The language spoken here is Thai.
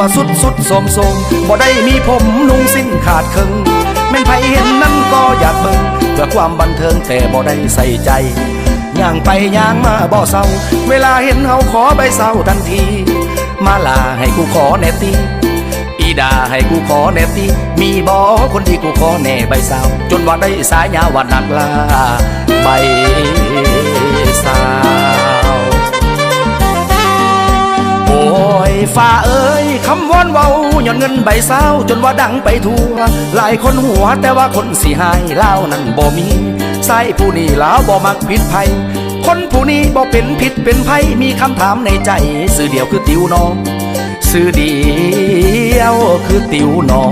วสุดสุดโสมโสมบ่ได้มีผมนุ่งสิ้นขาดครึ่งแม่นไผเห็นนั้นก็อยากเบิ่งเพื่อความบันเทิงแต่บ่ได้ใส่ใจย่างไปย่างมาบ่เศร้า เวลาเห็นเฮาขอใบเศร้าทันที มาลาให้กูขอแนตีอีดาให้กูขอแนตีมีบอคนที่กูขอแน่ใบสาจนว่าได้สายยาวันนักลาใบ ฝ่าเอ้ยคำวอนเว้าย้อนเงินใบเศร้าจนว่าดังไปทั่ว หลายคนหัวแต่ว่าคนสิหายเล่านั้นบ่มีใส่ผู้นี้ลาวบ่มักผิดภัย คนผู้นี้บ่เป็นผิดเป็นภัยมีคำถามในใจสื่อเดียวคือติวน้องซื้อเดียวคือติวนอ